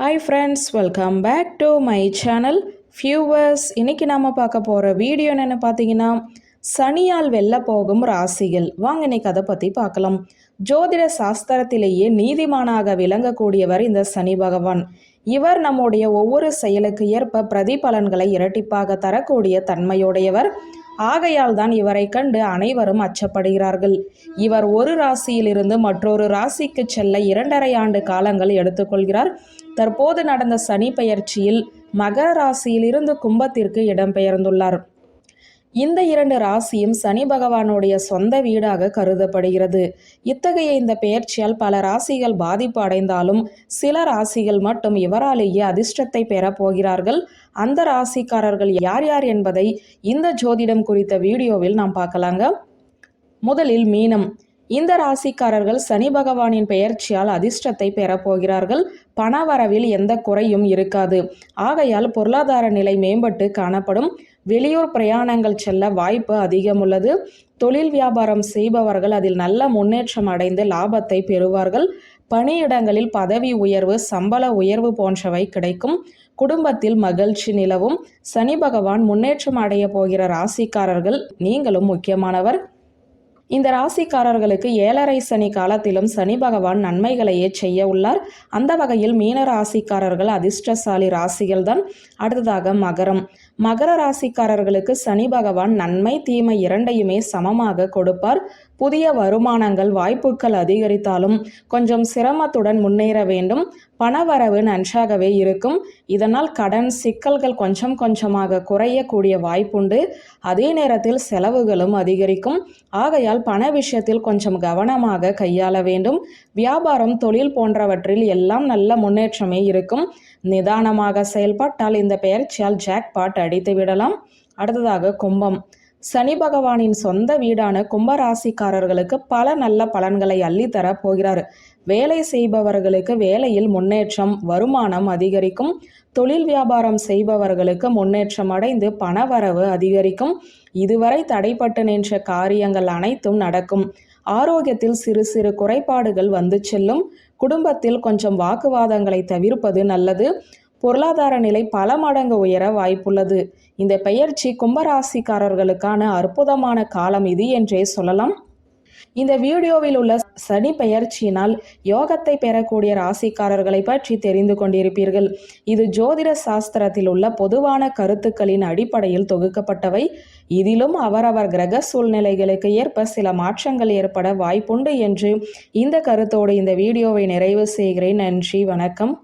Hi friends welcome back to my channel viewers இன்றைக்கி நாம் பார்க்க போகிற வீடியோ என்னென்னு பார்த்தீங்கன்னா சனியால் வெல்ல போகும் ராசிகள். வாங்க இன்னைக்கு அதை பற்றி பார்க்கலாம். ஜோதிட சாஸ்திரத்திலேயே நீதிமானாக விளங்கக்கூடியவர் இந்த சனி பகவான். இவர் நம்முடைய ஒவ்வொரு செயலுக்கு ஏற்ப பிரதிபலன்களை இரட்டிப்பாக தரக்கூடிய தன்மையுடையவர். ஆகையால் தான் இவரை கண்டு அனைவரும் அச்சப்படுகிறார்கள். இவர் ஒரு ராசியிலிருந்து மற்றொரு ராசிக்கு செல்ல இரண்டரை ஆண்டு காலங்கள் எடுத்துக்கொள்கிறார். தற்போது நடந்த சனி பெயர்ச்சியில் மகர ராசியிலிருந்து கும்பத்திற்கு இடம்பெயர்ந்துள்ளார். இந்த இரண்டு ராசியும் சனி பகவானுடைய சொந்த வீடாக கருதப்படுகிறது. இத்தகைய இந்த பெயர்ச்சியால் பல ராசிகள் பாதிப்பு அடைந்தாலும் சில ராசிகள் மட்டும் இவராலேயே அதிர்ஷ்டத்தை பெறப் போகிறார்கள். அந்த ராசிக்காரர்கள் யார் யார் என்பதை இந்த ஜோதிடம் குறித்த வீடியோவில் நாம் பார்க்கலாங்க. முதலில் மீனம். இந்த ராசிக்காரர்கள் சனி பகவானின் பெயர்ச்சியால் அதிர்ஷ்டத்தை பெறப்போகிறார்கள் பணவரவில் எந்த குறையும் இருக்காது. ஆகையால் பொருளாதார நிலை மேம்பட்டு காணப்படும். வெளியூர் பிரயாணங்கள் செல்ல வாய்ப்பு அதிகம் உள்ளது தொழில் வியாபாரம் செய்பவர்கள் அதில் நல்ல முன்னேற்றம் அடைந்து லாபத்தை பெறுவார்கள். பணியிடங்களில் பதவி உயர்வு சம்பள உயர்வு போன்றவை கிடைக்கும். குடும்பத்தில் மகிழ்ச்சி நிலவும். சனி பகவான் முன்னேற்றம் அடைய போகிற ராசிக்காரர்கள் நீங்களும் முக்கியமானவர். இந்த ராசிக்காரர்களுக்கு ஏழரை சனி காலத்திலும் சனி பகவான் நன்மைகளையே செய்ய உள்ளார். அந்த வகையில் மீன ராசிக்காரர்கள் அதிர்ஷ்டசாலி ராசிகள் தான் அடுத்ததாக மகரம். மகர ராசிக்காரர்களுக்கு சனி பகவான் நன்மை தீமை இரண்டையுமே சமமாக கொடுப்பார். புதிய வருமானங்கள் வாய்ப்புகள் அதிகரித்தாலும் கொஞ்சம் சிரமத்துடன் முன்னேற வேண்டும். பணவரவு நன்றாகவே இருக்கும். இதனால் கடன் சிக்கல்கள் கொஞ்சம் கொஞ்சமாக குறையக்கூடிய வாய்ப்புண்டு. அதே நேரத்தில் செலவுகளும் அதிகரிக்கும். ஆகையால் பண விஷயத்தில் கொஞ்சம் கவனமாக கையாள வேண்டும். வியாபாரம் தொழில் போன்றவற்றில் எல்லாம் நல்ல முன்னேற்றமே இருக்கும். நிதானமாக செயல்பட்டால் இந்த பெயர்ச்சியால் ஜாக்பாட் அடித்து விடலாம். அடுத்ததாக கும்பம். சனி பகவானின் சொந்த வீடான கும்பராசிக்காரர்களுக்கு பல நல்ல பலன்களை அள்ளித்தர போகிறார். வேலை செய்பவர்களுக்கு வேலையில் முன்னேற்றம் வருமானம் அதிகரிக்கும். தொழில் வியாபாரம் செய்பவர்களுக்கு முன்னேற்றம் அடைந்து பணவரவு அதிகரிக்கும். இதுவரை தடைப்பட்டு நின்ற காரியங்கள் அனைத்தும் நடக்கும். ஆரோக்கியத்தில் சிறு சிறு குறைபாடுகள் வந்து செல்லும். குடும்பத்தில் கொஞ்சம் வாக்குவாதங்களை தவிர்ப்பது நல்லது. பொருளாதார நிலை பல மடங்கு உயர வாய்ப்புள்ளது. இந்த பெயர்ச்சி கும்பராசிக்காரர்களுக்கான அற்புதமான காலம் இது என்றே சொல்லலாம். இந்த வீடியோவில் உள்ள சனி பெயர்ச்சியினால் யோகத்தை பெறக்கூடிய ராசிக்காரர்களை பற்றி தெரிந்து கொண்டிருப்பீர்கள். இது ஜோதிட சாஸ்திரத்தில் உள்ள பொதுவான கருத்துக்களின் அடிப்படையில் தொகுக்கப்பட்டவை. இதிலும் அவரவர் கிரக சூழ்நிலைகளுக்கு ஏற்ப சில மாற்றங்கள் ஏற்பட வாய்ப்புண்டு என்று இந்த கருத்தோடு இந்த வீடியோவை நிறைவு செய்கிறேன். நன்றி வணக்கம்.